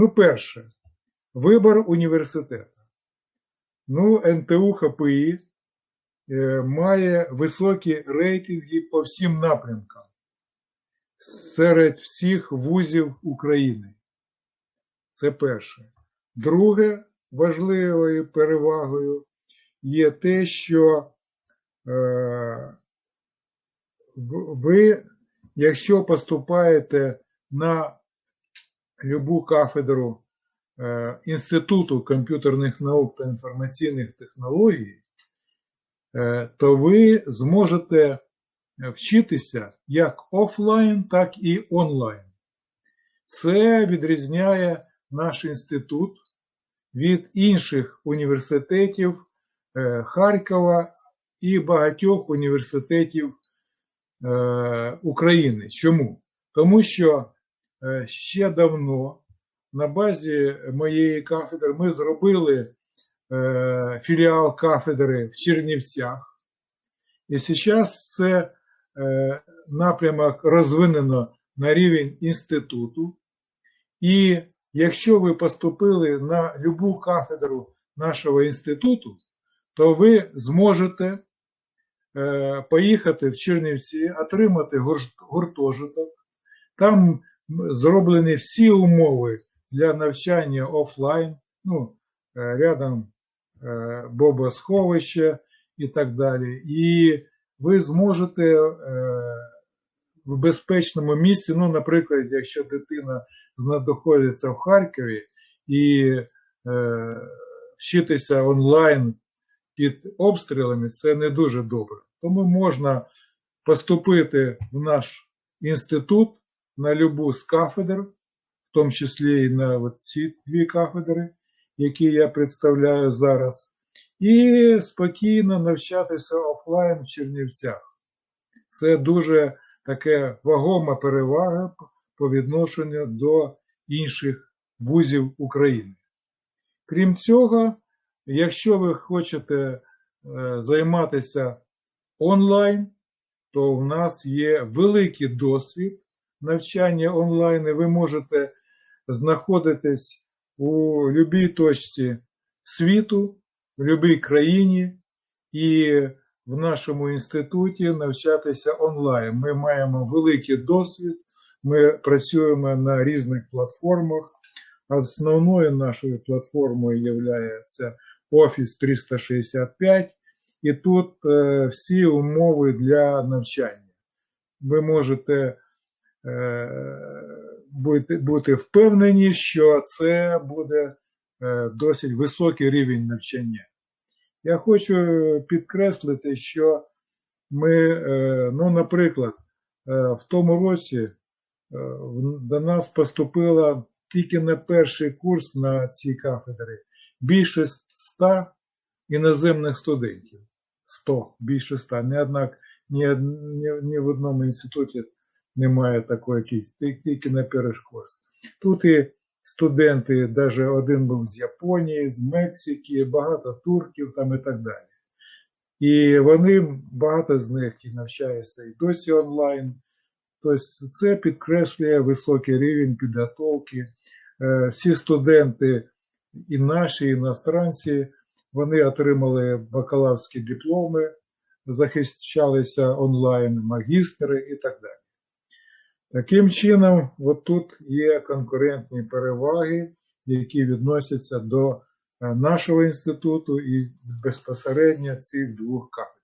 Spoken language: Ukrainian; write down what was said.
Ну, перше, вибор університету. Ну, НТУ ХПІ е, має високі рейтинги по всім напрямкам серед всіх вузів України. Це перше. Друге, важливою перевагою є те, що е, ви, якщо поступаєте на любу кафедру е, Інституту комп'ютерних наук та інформаційних технологій, е, то ви зможете вчитися як офлайн, так і онлайн. Це відрізняє наш інститут від інших університетів е, Харкова і багатьох університетів України. Чому? Тому що ще давно на базі моєї кафедри ми зробили е, філіал кафедри в Чернівцях. І зараз це е, напрямок розвинено на рівень інституту. І якщо ви поступили на любу кафедру нашого інституту, то ви зможете е, поїхати в Чернівці, отримати гуртожиток. Там зроблені всі умови для навчання офлайн, ну, е, рядом е, бобосховище і так далі. І ви зможете е, в безпечному місці, ну, наприклад, якщо дитина знаходиться в Харкові і вчитися онлайн під обстрілами, це не дуже добре. Тому можна поступити в наш інститут на любу з кафедр, в тому числі і на ці дві кафедри, які я представляю зараз, і спокійно навчатися офлайн в Чернівцях. Це дуже таке вагома перевага по відношенню до інших вузів України. Крім цього, якщо ви хочете е, займатися онлайн, то в нас є великий досвід навчання онлайн, ви можете знаходитись у будь-якій точці світу, в будь-якій країні і в нашому інституті навчатися онлайн. Ми маємо великий досвід, ми працюємо на різних платформах. Основною нашою платформою є Office 365, і тут е, всі умови для навчання. Ви можете е, бути, бути впевнені, що це буде е, досить високий рівень навчання. Я хочу підкреслити, що ми, е, ну, наприклад, в тому році до нас поступило тільки на перший курс на цій кафедрі більше 100 іноземних студентів. 100, більше 100. Ні, однак, ні, ні, ні в одному інституті немає такої кількості, тільки на курс. Тут і студенти, навіть один був з Японії, з Мексики, багато турків там і так далі. І вони, багато з них і навчаються і досі онлайн. Тобто це підкреслює високий рівень підготовки. Е, Всі студенти, і наші, і іностранці, вони отримали бакалаврські дипломи, захищалися онлайн магістри і так далі. Таким чином, от тут є конкурентні переваги, які відносяться до е, нашого інституту і безпосередньо цих двох кафедр.